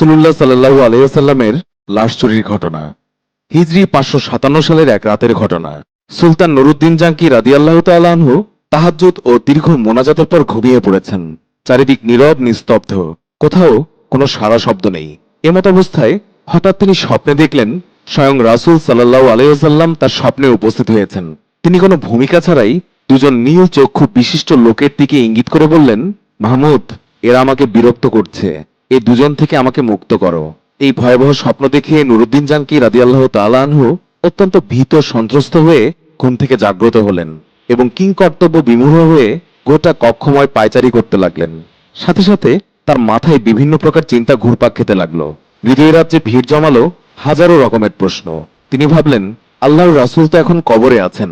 রাসুলুল্লাহ সাল্লাহু আলাইসাল্লামের লাশ চুরির ঘটনা, হিজরি পাঁচশো সাতান্ন সালের এক রাতের ঘটনা। সুলতান নুরুদ্দিন জাঙ্কি রাদিয়াল্লাহ তালাহু তাহাজ্জুদ ও দীর্ঘ মোনাজাতের পর ঘুমিয়ে পড়েছেন। চারিদিক নীরব, নিস্তব্ধ। কোথাও কোনো সারা শব্দ নেই। এমত অবস্থায় হঠাৎ তিনি স্বপ্নে দেখলেন, স্বয়ং রাসূল সাল্লাহ আলাইসাল্লাম তার স্বপ্নে উপস্থিত হয়েছেন। তিনি কোনো ভূমিকা ছাড়াই দুজন নীল চক্ষু বিশিষ্ট লোকের দিকে ইঙ্গিত করে বললেন, মাহমুদ, এরা আমাকে বিরক্ত করছে। এই দুজন থেকে আমাকে মুক্ত করো। এই ভয়াবহ স্বপ্ন দেখে নুরুদ্দিন জানকি রাদিয়াল্লাহ তালানহু অত্যন্ত ভীত সন্ত্রস্ত হয়ে ঘুম থেকে জাগ্রত হলেন এবং কিং কর্তব্য বিমূঢ় হয়ে গোটা কক্ষময় পায়চারি করতে লাগলেন। সাথে সাথে তার মাথায় বিভিন্ন প্রকার চিন্তা ঘুরপাক খেতে লাগল। হৃদয় রাজ্যে ভিড় জমালো হাজারো রকমের প্রশ্ন। তিনি ভাবলেন, আল্লাহর রাসূল তো এখন কবরে আছেন।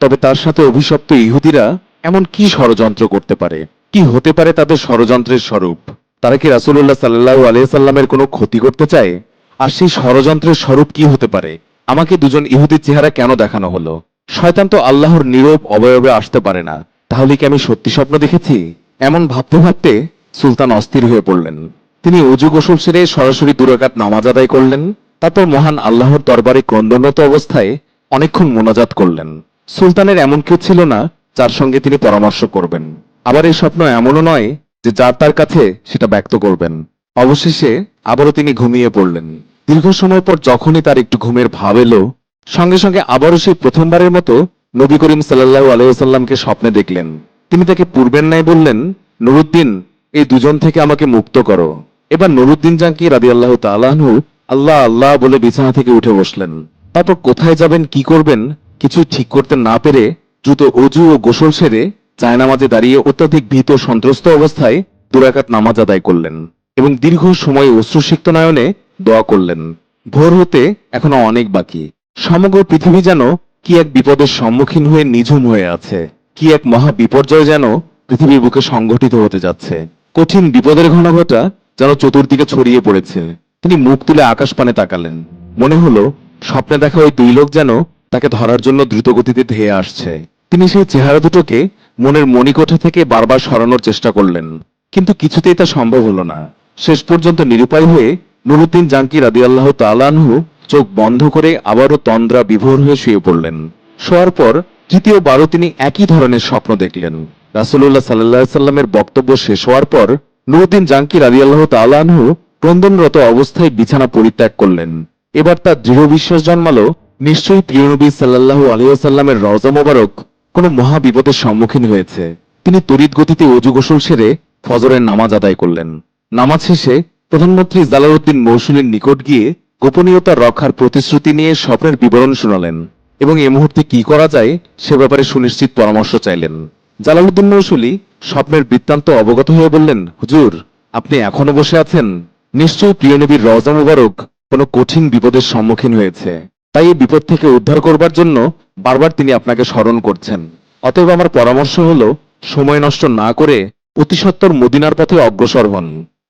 তবে তার সাথে অভিশপ্ত ইহুদিরা এমন কি ষড়যন্ত্র করতে পারে? কি হতে পারে তাদের ষড়যন্ত্রের স্বরূপ? তারা কি রাসূলুল্লাহ সাল্লাল্লাহু আলাইহি সাল্লামের কোনো ক্ষতি করতে চায়? আর সেই ষড়যন্ত্রের স্বরূপ কি হতে পারে? আমাকে দুজন ইহুদির চেহারা কেন দেখানো হলো? শয়তান তো আল্লাহর নীরব অবয়বে আসতে পারে না। তাহলে কি আমি সত্যি স্বপ্ন দেখেছি? এমন ভাবতে ভাবতে সুলতান অস্থির হয়ে পড়লেন। তিনি অজু গোসল সেরে সরাসরি দুরাকাত নামাজ আদায় করলেন। তারপর মহান আল্লাহর দরবারে ক্রন্দনত অবস্থায় অনেকক্ষণ মোনাজাত করলেন। সুলতানের এমন কেউ ছিল না যার সঙ্গে তিনি পরামর্শ করবেন। আবার এই স্বপ্ন এমনও নয় যে যার তার কাছে সেটা ব্যক্ত করবেন। অবশেষে আবারও তিনি ঘুমিয়ে পড়লেন। দীর্ঘ সময় পর যখনই তার একটু ঘুমের ভাব এলো, সঙ্গে সঙ্গে আবারও সেই প্রথমবারের মতো নবী করিম সাল্লাহ আলাইসাল্লামকে স্বপ্নে দেখলেন। তিনি তাকে পূর্বের ন্যায় বললেন, নুরুদ্দিন, এই দুজন থেকে আমাকে মুক্ত করো। এবার নুরুদ্দিন জাঙ্কি রাদি আল্লাহ তালাহু আল্লাহ আল্লাহ বলে বিছানা থেকে উঠে বসলেন। তারপর কোথায় যাবেন, কি করবেন কিছু ঠিক করতে না পেরে দ্রুত অজু ও গোসল সেরে জায়নামাজে দাঁড়িয়ে অত্যাধিক ভীত সন্ত্রস্ত অবস্থায় দুরাকাত নামাজ আদায় করলেন এবং দীর্ঘ সময় অশ্রুসিক্ত নয়নে দোয়া করলেন। ভোর হতে এখনও অনেক বাকি। সমগ্র পৃথিবী যেন কি এক বিপদের সম্মুখীন হয়ে নিঝুম হয়ে আছে, কি এক মহা বিপর্যয় যেন পৃথিবীর বুকে সংঘটিত হতে যাচ্ছে। কঠিন বিপদের ঘনঘটা যেন চতুর্দিকে ছড়িয়ে পড়েছে। তিনি মুখ তুলে আকাশ পানে তাকালেন। মনে হলো, স্বপ্নে দেখা ওই দুই লোক যেন তাকে ধরার জন্য দ্রুতগতিতে ধেয়ে আসছে। তিনি সেই চেহারা দুটোকে মনের মণিকোঠা থেকে বারবার সরানোর চেষ্টা করলেন। কিন্তু কিছুতেই তা সম্ভব হলো না। শেষ পর্যন্ত নিরুপায় হয়ে নুরুদ্দিন জাঙ্কি রাদি আল্লাহ তালানহু চোখ বন্ধ করে আবারও তন্দ্রা বিভোর হয়ে শুয়ে পড়লেন। শোয়ার পর তৃতীয়বারও তিনি একই ধরনের স্বপ্ন দেখলেন। রাসুল্লাহ সাল্লাহ সাল্লামের বক্তব্য শেষ হওয়ার পর নুরুদ্দিন জাঙ্কি রাদি আল্লাহ তালানহু ক্রন্দনরত অবস্থায় বিছানা পরিত্যাগ করলেন। এবার তার দৃঢ় বিশ্বাস জন্মালো নিশ্চয়ই প্রিয়নবী সাল্লাল্লাহু আলিয়াল্লামের রওজা মোবারক। কোনো মহা বিপদের সম্মুখীন হয়েছে। তিনি তড়িৎ গতিতে অজু গোসল সেরে ফজরের নামাজ আদায় করলেন। নামাজ শেষে প্রধানমন্ত্রী জালালউদ্দিন মৌসুমীর নিকট গিয়ে গোপনীয়তা রক্ষার প্রতিশ্রুতি নিয়ে স্বপ্নের বিবরণ শোনালেন এবং এ মুহূর্তে কি করা যায় সে ব্যাপারে সুনিশ্চিত পরামর্শ চাইলেন। জালালউদ্দিন মৌসুলি স্বপ্নের বৃত্তান্ত অবগত হয়ে বললেন, হুজুর, আপনি এখনও বসে আছেন? নিশ্চয়ই প্রিয় নবীর রওজা মুবারক কোনো কঠিন বিপদের সম্মুখীন হয়েছে। তাই এই বিপদ থেকে উদ্ধার করবার জন্য বারবার তিনি আপনাকে স্মরণ করছেন। অতএব আমার পরামর্শ হলো, সময় নষ্ট না করে অতি সত্বর মদিনার পথে অগ্রসর হন।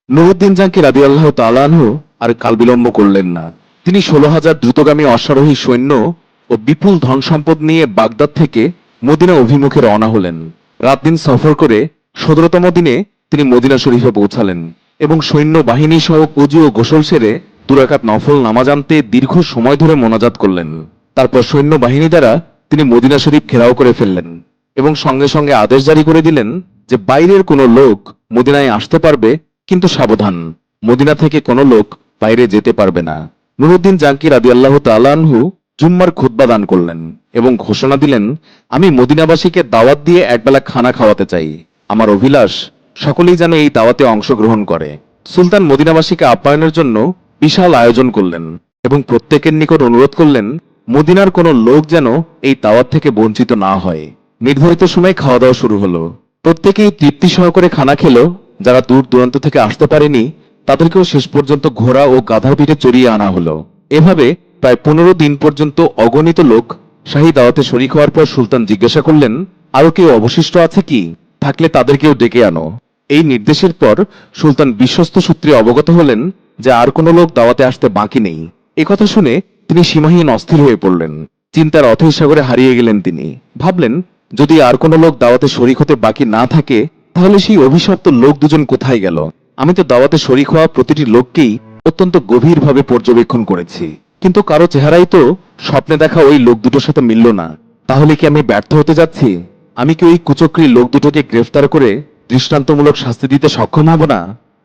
নুরুদ্দিন জাঙ্কি রাদি আল্লাহ তালানহু আর কাল বিলম্ব করলেন না। তিনি ষোলো হাজার দ্রুতগামী অশ্বারোহী সৈন্য ও বিপুল ধন সম্পদ নিয়ে বাগদাদ থেকে মদিনা অভিমুখে রওনা হলেন। রাত দিন সফর করে সতেরোতম দিনে তিনি মদিনা শরীফে পৌঁছালেন এবং সৈন্য বাহিনী সহ কুজু ও গোসল সেরে দুরাকাত নফল নামাজ আনতে দীর্ঘ সময় ধরে মোনাজাত করলেন। তারপর সৈন্য বাহিনী দ্বারা তিনি মদিনা শরীফ ঘেরাও করে ফেললেন এবং সঙ্গে সঙ্গে আদেশ জারি করে দিলেন যে বাইরের কোনো লোক মদিনায় আসতে পারবে, কিন্তু সাবধান। মদিনা থেকে কোনো লোক বাইরে যেতে পারবে না। নুরুদ্দিন জাঙ্কির আদি আল্লাহ তালানহু জুম্মার খুদ্া দান করলেন এবং ঘোষণা দিলেন, আমি মদিনাবাসীকে দাওয়াত দিয়ে একবেলা খানা খাওয়াতে চাই। আমার অভিলাষ সকলেই যেন এই দাওয়াতে অংশগ্রহণ করে। সুলতান মদিনাবাসীকে আপ্যায়নের জন্য বিশাল আয়োজন করলেন এবং প্রত্যেকের নিকট অনুরোধ করলেন, মদিনার কোনো লোক যেন এই দাওয়াত থেকে বঞ্চিত না হয়। নির্ধারিত সময় খাওয়া দাওয়া শুরু হলো। প্রত্যেকেই তৃপ্তি সহকারে খানা খেল। যারা দূর দূরান্ত থেকে আসতে পারেনি, তাদেরকেও শেষ পর্যন্ত ঘোড়া ও গাধার পিঠে চড়িয়ে আনা হলো। এভাবে প্রায় পনেরো দিন পর্যন্ত অগণিত লোক শাহী দাওয়াতে শরিক হওয়ার পর সুলতান জিজ্ঞাসা করলেন, আরও কেউ অবশিষ্ট আছে কি? থাকলে তাদেরকেও ডেকে আনো। এই নির্দেশের পর সুলতান বিশ্বস্ত সূত্রে অবগত হলেন যে আর কোনো লোক দাওয়াতে আসতে বাকি নেই। একথা শুনে তিনি সীমাহীন অস্থির হয়ে পড়লেন। চিন্তার অথৈ সাগরে হারিয়ে গেলেন তিনি। ভাবলেন, যদি আর কোনো লোক দাওয়াতে শরিক হতে বাকি না থাকে, তাহলে সেই অভিশপ্ত লোক দুজন কোথায় গেল? আমি তো দাওয়াতে শরিক হওয়া প্রতিটি লোককেই অত্যন্ত গভীরভাবে পর্যবেক্ষণ করেছি। কিন্তু কারও চেহারাই তো স্বপ্নে দেখা ওই লোক দুটোর সাথে মিলল না। তাহলে কি আমি ব্যর্থ হতে যাচ্ছি? আমি কি ওই কুচক্রী লোক দুটোকে গ্রেফতার করে দৃষ্টান্তমূলক শাস্তি দিতে সক্ষম হব না?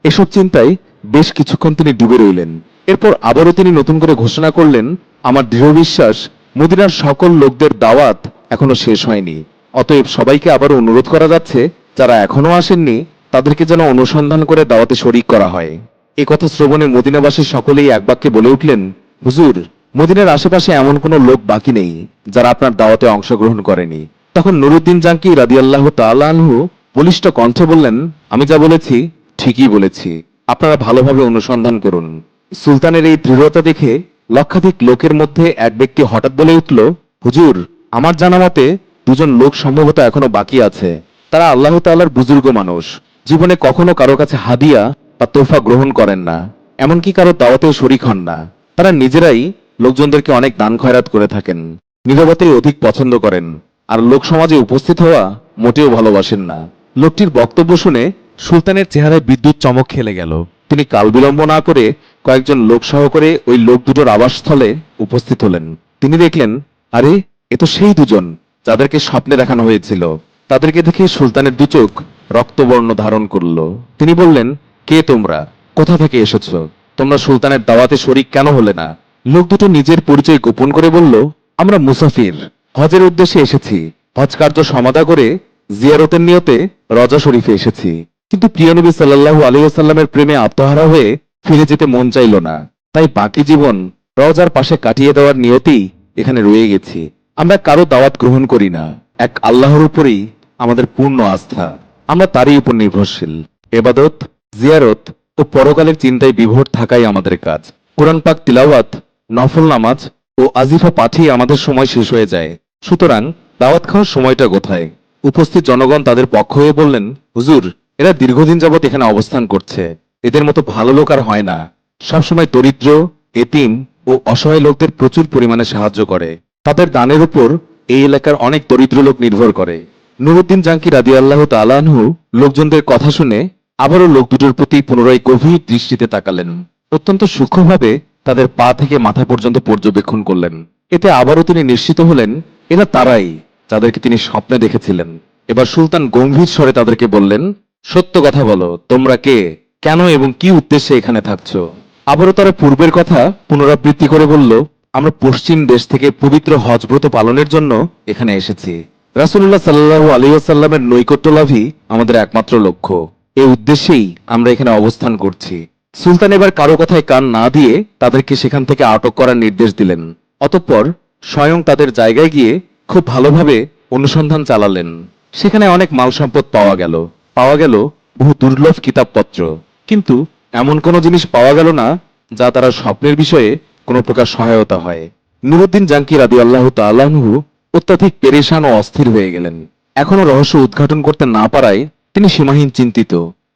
এসব চিন্তায় বেশ কিছুক্ষণ তিনি ডুবে রইলেন। এরপর আবারও তিনি নতুন করে ঘোষণা করলেন, আমার দৃঢ় বিশ্বাস, মদিনার সকল লোকদের দাওয়াত এখনও শেষ হয়নি। অতএব সবাইকে আবার অনুরোধ করা যাচ্ছে, যারা এখনও আসেননি, তাদেরকে যেন অনুসন্ধান করে দাওয়াতে শরিক করা হয়। এ কথা শ্রবণে মদিনাবাসী সকলেই এক বাক্যে বলে উঠলেন, হুজুর, মদিনার আশেপাশে এমন কোনো লোক বাকি নেই, যারা আপনার দাওয়াতে অংশগ্রহণ করেনি। তখন নুরুদ্দিন জাঙ্কি রাদিয়াল্লাহ তাআলাহু বলিষ্ঠ কণ্ঠে বললেন, আমি যা বলেছি, ঠিকই বলেছি। আপনারা ভালোভাবে অনুসন্ধান করুন। সুলতানের এই দৃঢ়তা দেখে লক্ষাধিক লোকের মধ্যে এক ব্যক্তি হঠাৎ বলে উঠল, হুজুর, আমার জানা মতে দুজন লোক সম্ভবত এখনও বাকি আছে। তারা আল্লাহ তাআলার বুজুর্গ মানুষ। জীবনে কখনো কারও কাছে হাদিয়া বা তোফা গ্রহণ করেন না, এমনকি কারও দাওয়াতেও শরিক হন না। তারা নিজেরাই লোকজনদেরকে অনেক দান খয়রাত করে থাকেন, নীরবতাই অধিক পছন্দ করেন। আর লোক সমাজে উপস্থিত হওয়া মোটেও ভালোবাসেন না। লোকটির বক্তব্য শুনে সুলতানের চেহারায় বিদ্যুৎ চমক খেলে গেল। তিনি কাল বিলম্ব না করে কয়েকজন লোক সহকারে ওই লোক দুটোর আবাসস্থলে উপস্থিত হলেন। তিনি দেখলেন, আরে, এ তো সেই দুজন যাদেরকে স্বপ্নে দেখানো হয়েছিল। তাদেরকে দেখে সুলতানের দু চোখ রক্তবর্ণ ধারণ করল। তিনি বললেন, কে তোমরা? কোথা থেকে এসেছ? তোমরা সুলতানের দাওয়াতে শরিক কেন হলে না? লোক দুটো নিজের পরিচয় গোপন করে বলল, আমরা মুসাফির। হজের উদ্দেশ্যে এসেছি। হজ কার্য সমাধা করে জিয়ারতের নিয়তে রজা শরীফে এসেছি। কিন্তু প্রিয় নবী সাল্লাল্লাহু আলাইহি প্রেমে আত্মহারা হয়ে ফিরে যেতে মন চাইল না। তাই বাকি জীবন রজার পাশে কাটিয়ে দেওয়ার নিয়তেই এখানে রয়ে গেছি। আমরা কারও দাওয়াত গ্রহণ করি না। এক আল্লাহর উপরেই আমাদের পূর্ণ আস্থা। আমরা তারই উপর নির্ভরশীল। এবাদত, জিয়ারত ও পরকালের চিন্তায় বিভোর থাকাই আমাদের কাজ। কোরআন পাক তিলাওয়াত, নফল নামাজ ও আজিফা পাঠেই আমাদের সময় শেষ হয়ে যায়। সুতরাং দাওয়াত খাওয়ার সময়টা কোথায়? উপস্থিত জনগণ তাদের পক্ষ হয়ে বললেন, হুজুর এরা দীর্ঘদিন যাবত এখানে অবস্থান করছে। এদের মতো ভালো লোক আর হয় না। সবসময় দরিদ্র, এতিম ও অসহায় লোকদের প্রচুর পরিমাণে সাহায্য করে। তাদের দানের উপর এই এলাকার অনেক দরিদ্র লোক নির্ভর করে। নুরুদ্দিন জাঙ্কি রাদি আল্লাহ তালানহু লোকজনদের কথা শুনে আবারও লোক দুটোর প্রতি পুনরায় গভীর দৃষ্টিতে তাকালেন। অত্যন্ত সূক্ষ্মভাবে তাদের পা থেকে মাথা পর্যন্ত পর্যবেক্ষণ করলেন। এতে আবারও তিনি নিশ্চিত হলেন, এরা তারাই যাদেরকে তিনি স্বপ্নে দেখেছিলেন। এবার সুলতান গম্ভীর স্বরে তাদেরকে বললেন সত্য কথা বলো, তোমরা কে, কেন এবং কি উদ্দেশ্যে এখানে থাকছো? আবারও তারা পূর্বের কথা পুনরাবৃত্তি করে বলল, আমরা পশ্চিম দেশ থেকে পবিত্র হজব্রত পালনের জন্য এখানে এসেছি। রাসুল্লাহ সাল্লাহু আলিয়াল্লামের নৈকট্য লাভই আমাদের একমাত্র লক্ষ্য। এ উদ্দেশ্যেই আমরা এখানে অবস্থান করছি। সুলতান এবার কারও কথায় কান না দিয়ে তাদেরকে সেখান থেকে আটক করার নির্দেশ দিলেন। অতঃপর স্বয়ং তাদের জায়গায় গিয়ে খুব ভালোভাবে অনুসন্ধান চালালেন। সেখানে অনেক মাল সম্পদ পাওয়া গেল। পাওয়া গেল বহু দুর্লভ কিতাবপত্র। কিন্তু এমন কোনো জিনিস পাওয়া গেল না যা তারা স্বপ্নের বিষয়ে কোনো প্রকার সহায়তা হয়। নুরুদ্দিন জাঙ্কি রাদি আল্লাহ তাল্লাহু অত্যাধিক পেরেশান ও অস্থির হয়ে গেলেন। এখনও রহস্য উদ্ঘাটন করতে না পারায় তিনি সীমাহীন চিন্তিত।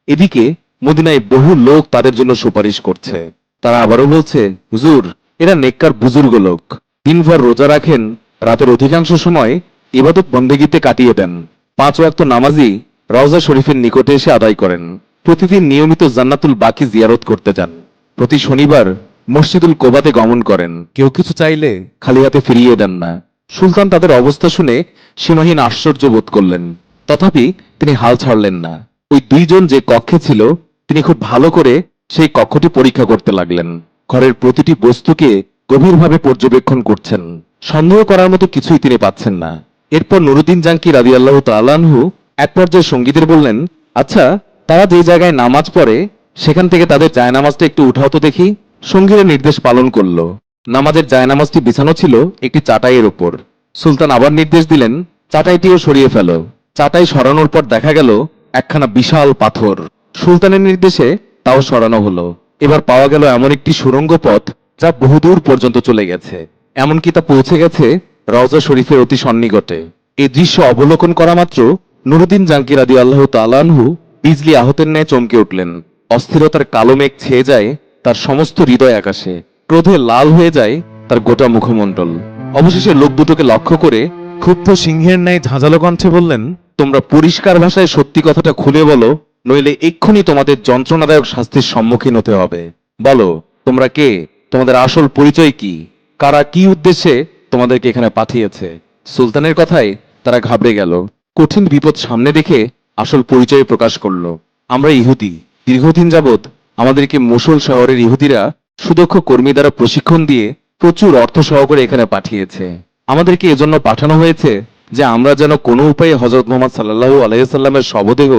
এদিকে মদিনায় বহু লোক তাদের জন্য সুপারিশ করছে। তারা আবারও বলছে, হুজুর, এরা নেককার বুজুর্গ লোক। দিনভর রোজা রাখেন, রাতের অধিকাংশ সময় ইবাদত বন্দেগীতে কাটিয়ে দেন। পাঁচ ওয়াক্ত নামাজি রওজা শরীফের নিকটে এসে আদায় করেন। প্রতিদিন নিয়মিত জান্নাতুল বাকি জিয়ারত করতে যান। প্রতি শনিবার মসজিদুল কোবাতে গমন করেন। কেউ কিছু চাইলে খালি হাতে ফিরিয়ে দেন না। সুলতান তাদের অবস্থা শুনে সীমাহীন আশ্চর্য বোধ করলেন। তথাপি তিনি হাল ছাড়লেন না। ওই দুইজন যে কক্ষে ছিল, তিনি খুব ভালো করে সেই কক্ষটি পরীক্ষা করতে লাগলেন। ঘরের প্রতিটি বস্তুকে গভীরভাবে পর্যবেক্ষণ করছেন। সন্দেহ করার মতো কিছুই তিনি পাচ্ছেন না। এরপর নুরুদ্দিন জাঙ্কি রাজি আল্লাহ তালানহু এক পর্যায়ে সঙ্গীদের বললেন আচ্ছা তারা যে জায়গায় নামাজ পড়ে, সেখান থেকে তাদের জায়নামাজটা একটু উঠাও তো দেখি। সঙ্গীরা নির্দেশ পালন করল। নামাজের জায়নামাজটি বিছানো ছিল একটি চাটাইয়ের ওপর সুলতান আবার নির্দেশ দিলেন, চাটাইটিও সরিয়ে ফেলো। চাটাই সরানোর পর দেখা গেল, একখানা বিশাল পাথর। সুলতানের নির্দেশে তাও সরানো হলো। এবার পাওয়া গেল এমন একটি সুড়ঙ্গ পথ যা বহুদূর পর্যন্ত চলে গেছে। এমনকি তা পৌঁছে গেছে রওজা শরীফের অতি সন্নিকটে। এই দৃশ্য অবলোকন করা মাত্র নুরুদ্দিন জাঙ্কির আদি আল্লাহ তালানহু বিজলি আহতের ন্যায় চমকে উঠলেন। অস্থিরতার কালো মেঘ ছেয়ে যায়, তার সমস্ত হৃদয় আকাশে। ক্রোধে লাল হয়ে যায়, তার গোটা মুখমণ্ডল। অবশেষে লোক দুটোকে লক্ষ্য করে ক্ষুব্ধ সিংহের ন্যায় ঝাঁঝালো কণ্ঠে বললেন, তোমরা পরিষ্কার ভাষায় সত্যি কথাটা খুলে বলো, নইলে এক্ষুনি তোমাদের যন্ত্রণাদায়ক শাস্তির সম্মুখীন হতে হবে। বলো, তোমরা কে? তোমাদের আসল পরিচয় কি? কারা কি উদ্দেশ্যে তোমাদেরকে এখানে পাঠিয়েছে? সুলতানের কথায় তারা ঘাবড়ে গেল। কঠিন বিপদ সামনে দেখে আসল পরিচয় প্রকাশ করল। আমরা ইহুদি। দীর্ঘদিন যাবৎ আমাদেরকে মুসল শহরের ইহুদিরা সুদক্ষ কর্মী দ্বারা প্রশিক্ষণ দিয়ে প্রচুর অর্থ সহকারে এখানে পাঠিয়েছে। আমাদেরকে এজন্য পাঠানো হয়েছে যে আমরা যেন কোনো উপায়ে হজরত মোহাম্মদ সাল্লাহু আলাইসাল্লামের শবদেহ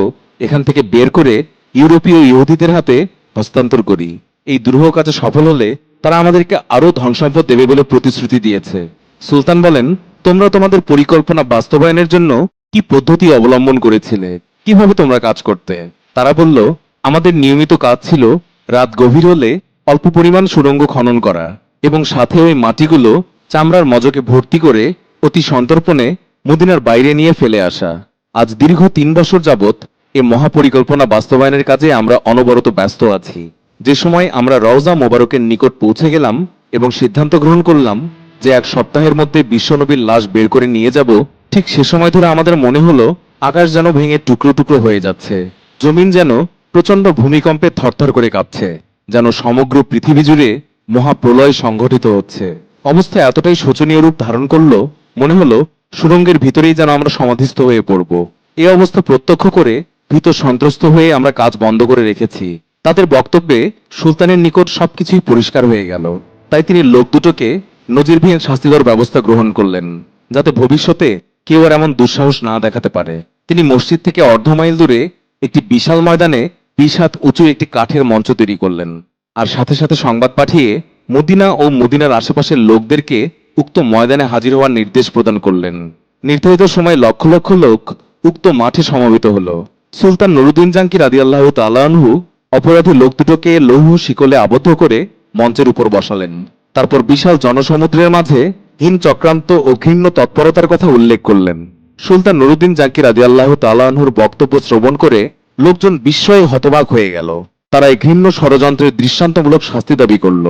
এখান থেকে বের করে ইউরোপীয় ইহুদিদের হাতে হস্তান্তর করি। এই দুরূহ কাজে সফল হলে তারা আমাদেরকে আরও ধন দেবে বলে প্রতিশ্রুতি দিয়েছে। সুলতান বলেন, তোমরা তোমাদের পরিকল্পনা বাস্তবায়নের জন্য কি পদ্ধতি অবলম্বন করেছিলে? কীভাবে তোমরা কাজ করতে? তারা বলল, আমাদের নিয়মিত কাজ ছিল রাত গভীর হলে অল্প পরিমাণ সুড়ঙ্গ খনন করা এবং সাথে ওই মাটিগুলো চামড়ার মজকে ভর্তি করে অতি সন্তর্পণে মদিনার বাইরে নিয়ে ফেলে আসা। আজ দীর্ঘ তিন বছর যাবৎ এ মহাপরিকল্পনা বাস্তবায়নের কাজে আমরা অনবরত ব্যস্ত আছি। যে সময় আমরা রওজা মোবারকের নিকট পৌঁছে গেলাম এবং সিদ্ধান্ত গ্রহণ করলাম যে এক সপ্তাহের মধ্যে বিশ্বনবীর লাশ বের করে নিয়ে যাব ঠিক সে সময় ধরে আমাদের মনে হলো আকাশ যেন ভেঙে টুকরো টুকরো হয়ে যাচ্ছে, জমিন যেন প্রচণ্ড ভূমিকম্পে থরথর করে কাঁপছে, যেন সমগ্র পৃথিবী জুড়ে মহাপ্রলয় সংঘটিত হচ্ছে। অবস্থা এতটাই শোচনীয় রূপ ধারণ করল, মনে হলো সুরঙ্গের ভিতরেই যেন আমরা সমাধিস্থ হয়ে পড়ব। এই অবস্থা প্রত্যক্ষ করে ভীত সন্ত্রস্ত হয়ে আমরা কাজ বন্ধ করে রেখেছি। তাদের বক্তব্যে সুলতানের নিকট সবকিছুই পরিষ্কার হয়ে গেল। তাই তিনি লোক দুটোকে নজিরবিহীন দেওয়ার ব্যবস্থা গ্রহণ করলেন, যাতে ভবিষ্যতে কেউ আর এমন দুঃসাহস না দেখাতে পারে। তিনি মসজিদ থেকে অর্ধ মাইল দূরে একটি বিশাল ময়দানে বিশ উঁচু একটি কাঠের মঞ্চ তৈরি করলেন। আর সাথে সাথে সংবাদ পাঠিয়ে মদিনা ও মদিনার আশেপাশের লোকদেরকে উক্ত ময়দানে হাজির হওয়ার নির্দেশ প্রদান করলেন। নির্ধারিত সময় লক্ষ লক্ষ লোক উক্ত মাঠে সমবেত হলো। সুলতান নুরুদ্দিন জাঙ্কি রাদি আল্লাহ তালানহু অপরাধী লোক দুটোকে লৌহ শিকলে আবদ্ধ করে মঞ্চের উপর বসালেন। তারপর বিশাল জনসমুদ্রের মাঝে হীন চক্রান্ত ও ঘৃণ্য তৎপরতার কথা উল্লেখ করলেন। সুলতান নুরুদ্দিন জাকির আদি আল্লাহ তালাহুর বক্তব্য শ্রবণ করে লোকজন বিস্ময়ে হতবাক হয়ে গেল। তারা এই ঘৃণ্য ষড়যন্ত্রের দৃষ্টান্তমূলক শাস্তি দাবি করল।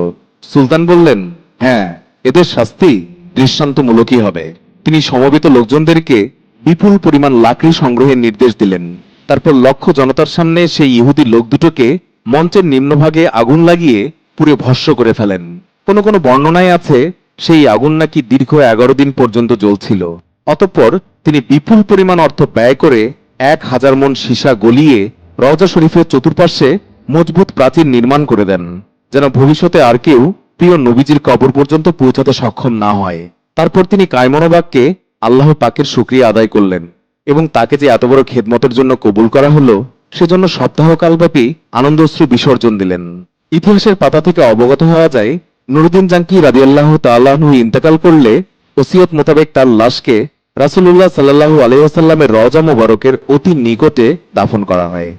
সুলতান বললেন হ্যাঁ এদের শাস্তি দৃষ্টান্তমূলকই হবে। তিনি সমবেত লোকজনদেরকে বিপুল পরিমাণ লাকড়ি সংগ্রহের নির্দেশ দিলেন। তারপর লক্ষ্য জনতার সামনে সেই ইহুদি লোক দুটোকে মঞ্চের নিম্নভাগে আগুন লাগিয়ে পুরে ভস্য করে ফেলেন। কোনো কোনো বর্ণনায় আছে সেই আগুন নাকি দীর্ঘ এগারো দিন পর্যন্ত জ্বলছিল। অতঃপর তিনি বিপুল পরিমাণ অর্থ ব্যয় করে এক হাজার মন সীসা গলিয়ে রওজা শরীফের চতুর্পার্শ্বে মজবুত প্রাচীর নির্মাণ করে দেন, যেন ভবিষ্যতে আর কেউ প্রিয় নবীজির কবর পর্যন্ত পৌঁছাতে সক্ষম না হয়। তারপর তিনি কায়মনোবাগকে আল্লাহ পাকের শুক্রিয়া আদায় করলেন এবং তাকে যে এত বড় খেদমতের জন্য কবুল করা হলো, সেজন্য সপ্তাহকালব্যাপী আনন্দশ্রী বিসর্জন দিলেন। ইতিহাসের পাতা থেকে অবগত হওয়া যায় নুরুদ্দিন জাঙ্কি রাজিয়াল্লাহ তাল্লাহনু ইন্তেকাল করলে ওসিয়ত মোতাবেক তার লাশকে রাসূলুল্লাহ সাল্লাহু আলাইহি রজা মোবারকের অতি নিকটে দাফন করা হয়।